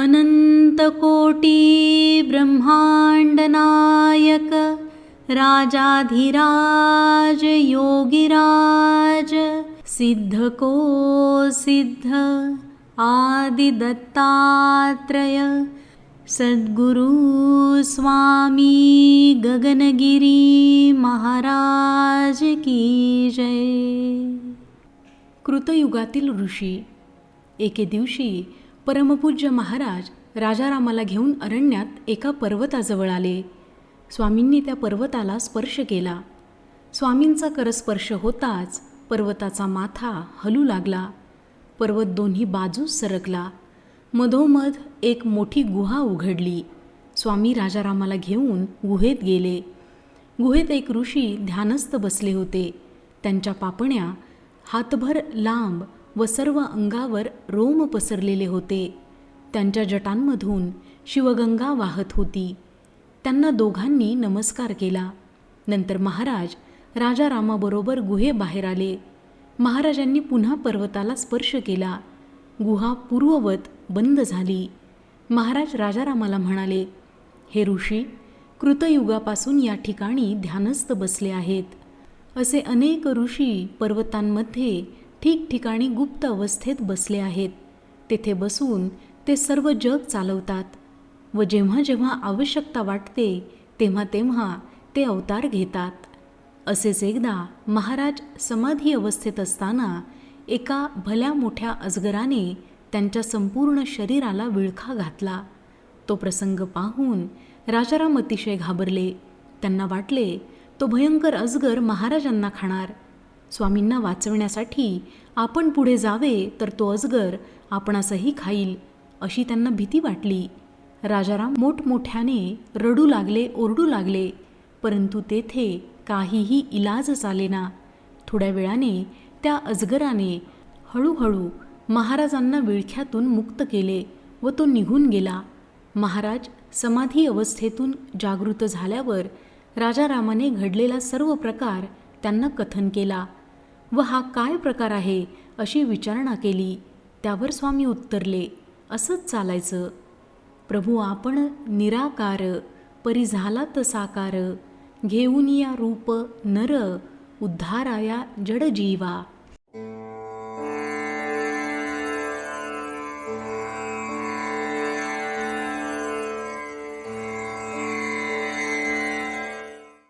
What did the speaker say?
अनन्तकोटिब्रह्माण्डनायक राजाधिराज योगिराज सिद्धको सिद्ध आदिदत्तात्रय स्वामी गगनगिरी महाराज की जय। कृतयुगातील ऋषी एके दिवशी परमपूज्य महाराज राजारामाला घेऊन अरण्यात एका पर्वताजवळ आले. स्वामींनी त्या पर्वताला स्पर्श केला. स्वामींचा करस्पर्श होताच पर्वताचा माथा हलू लागला. पर्वत दोन्ही बाजूस सरकला. मधोमध एक मोठी गुहा उघडली. स्वामी राजारामाला घेऊन गुहेत गेले. गुहेत एक ऋषी ध्यानस्थ बसले होते. त्यांच्या पापण्या हातभर लांब व सर्व अंगावर रोम पसरलेले होते. त्यांच्या जटांमधून शिवगंगा वाहत होती. त्यांना दोघांनी नमस्कार केला. नंतर महाराज राजारामाबरोबर गुहेबाहेर आले. महाराजांनी पुन्हा पर्वताला स्पर्श केला. गुहा पूर्ववत बंद झाली. महाराज राजारामाला म्हणाले हे ऋषी कृतयुगापासून या ठिकाणी ध्यानस्थ बसले आहेत. असे अनेक ऋषी पर्वतांमध्ये ठिकठिकाणी गुप्त अवस्थेत बसले आहेत. तेथे बसून ते सर्व जग चालवतात व जेव्हा जेव्हा आवश्यकता वाटते तेव्हा तेव्हा ते अवतार घेतात. असेच एकदा महाराज समाधी अवस्थेत असताना एका भल्या मोठ्या अजगराने त्यांच्या संपूर्ण शरीराला विळखा घातला. तो प्रसंग पाहून राजाराम अतिशय घाबरले. त्यांना वाटले तो भयंकर अजगर महाराजांना खाणार. स्वामींना वाचवण्यासाठी आपण पुढे जावे तर तो अजगर आपणासही खाईल अशी त्यांना भीती वाटली. राजाराम मोठमोठ्याने रडू लागले ओरडू लागले. परंतु तेथे काहीही इलाज चालेना. थोड्या वेळाने त्या अजगराने हळूहळू महाराजांना विळख्यातून मुक्त केले व तो निघून गेला. महाराज समाधी अवस्थेतून जागृत झाल्यावर राजारामाने घडलेला सर्व प्रकार त्यांना कथन केला. व हा काय प्रकार आहे अशी विचारणा केली. त्यावर स्वामी उत्तरले असंच चालायचं. प्रभू आपण निराकार परी झाला तसाकार घेऊन या रूप नर उद्धाराया जडजीवा.